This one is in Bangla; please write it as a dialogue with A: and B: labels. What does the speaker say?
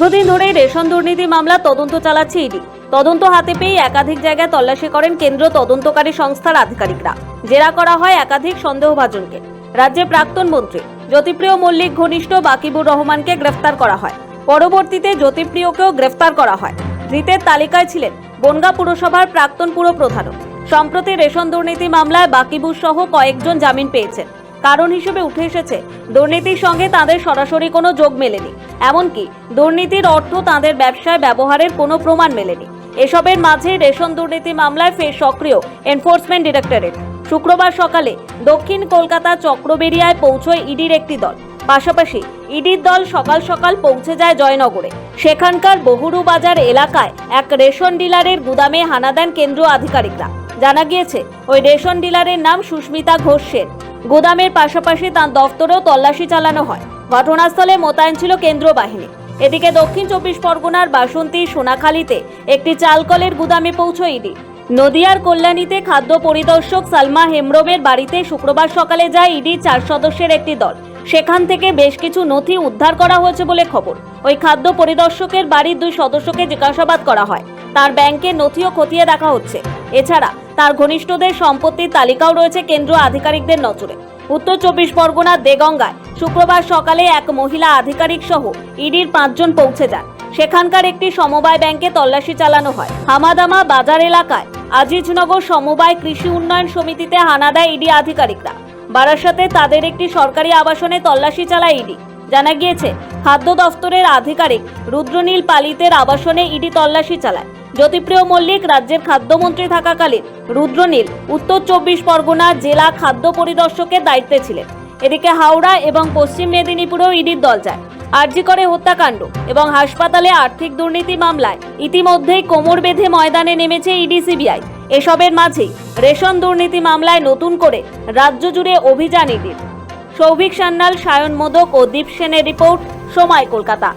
A: দীর্ঘদিন ধরেই রেশন দুর্নীতি মামলা, তদন্ত চালাচ্ছে ইডি। তদন্ত হাতে পেয়ে একাধিক জায়গায় তল্লাশি করেন কেন্দ্র তদন্তকারী সংস্থার আধিকারিকরা। জেরা করা হয় একাধিক সন্দেহভাজনকে। রাজ্যের প্রাক্তন মন্ত্রী জ্যোতিপ্রিয় মল্লিক ঘনিষ্ঠ বাকিবুর রহমানকে গ্রেফতার করা হয়। পরবর্তীতে জ্যোতিপ্রিয়কেও গ্রেফতার করা হয়। ধৃতের তালিকায় ছিলেন বনগা পুরসভার প্রাক্তন পুরপ্রধানও। সম্প্রতি রেশন দুর্নীতি মামলায় বাকিবুর সহ কয়েকজন জামিন পেয়েছেন। কারণ হিসেবে উঠে এসেছে, দুর্নীতির সঙ্গে তাদের সরাসরি কোনো যোগ মেলেনি। এমনকি দুর্নীতির অর্থ তাদের ব্যবসায় ব্যবহারের কোনো প্রমাণ মেলেনি। এসবের মাঝে রেশন দুর্নীতি মামলায় ফের সক্রিয় এনফোর্সমেন্ট ডিরেক্টরেট। শুক্রবার সকালে দক্ষিণ কলকাতা চক্রবেরিয়ায় পৌঁছয় ইডির একটি দল। পাশাপাশি ইডির দল সকাল সকাল পৌঁছে যায় জয়নগরে। সেখানকার বহুরু বাজার এলাকায় এক রেশন ডিলারের গুদামে হানা দেন কেন্দ্রীয় আধিকারিকরা। জানা গিয়েছে, ওই রেশন ডিলারের নাম সুস্মিতা ঘোষ সেন। গুদামের পাশাপাশি তার দফতরেও তল্লাশি চালানো হয়। ঘটনাস্থলে মোতায়েন ছিল কেন্দ্রীয় বাহিনী। এদিকে দক্ষিণ চব্বিশ পরগনার বাসন্তী সোনাখালীতে একটি চালকলের গুদামে পৌঁছয় ইডি। নদিয়ার কল্যাণীতে খাদ্য পরিদর্শক সালমা হেমব্রমের বাড়িতে শুক্রবার সকালে যায় ইডি চার সদস্যের একটি দল। সেখান থেকে বেশ কিছু নথি উদ্ধার করা হয়েছে বলে খবর। ওই খাদ্য পরিদর্শকের বাড়ির দুই সদস্যকে জিজ্ঞাসাবাদ করা হয়। তার ব্যাংকের নথিও খতিয়ে দেখা হচ্ছে। এছাড়া তার ঘনিষ্ঠদের সম্পত্তির তালিকাও রয়েছে কেন্দ্রীয় আধিকারিকদের নজরে। উত্তর চব্বিশ পরগনার দেগঙ্গায় শুক্রবার সকালে এক মহিলা আধিকারিক সহ ইডির পাঁচজন পৌঁছে যান। সেখানকার একটি সমবায় ব্যাংকে তল্লাশি চালানো হয়। হামাদামা বাজার এলাকায় আজিজনগর সমবায় কৃষি উন্নয়ন সমিতিতে হানা দেয় ইডি আধিকারিকরা। বারাসাতে তাদের একটি সরকারি আবাসনে তল্লাশি চালায় ইডি। জানা গিয়েছে, খাদ্য দফতরের আধিকারিক রুদ্রনীল পালিতের আবাসনে ইডি তল্লাশি চালায়। জ্যোতিপ্রিয় মল্লিক, রাজ্যের খাদ্যমন্ত্রী থাকাকালীন রুদ্রনীল উত্তর চব্বিশ পরগনা জেলা খাদ্য পরিদর্শকের দায়িত্বে ছিলেন। এদিকে হাওড়া এবং পশ্চিম মেদিনীপুরেও ইডির দল যায়। আরজি করে হত্যাকাণ্ড এবং হাসপাতালে আর্থিক দুর্নীতি মামলায় ইতিমধ্যেই কোমর বেঁধে ময়দানে নেমেছে ইডি সিবিআই। এসবের মাঝেই রেশন দুর্নীতি মামলায় নতুন করে রাজ্য জুড়ে অভিযান ইডির। সৌভিক সান্যাল, সায়ন মোদক ও দীপ সেনের রিপোর্ট, সময় কলকাতা।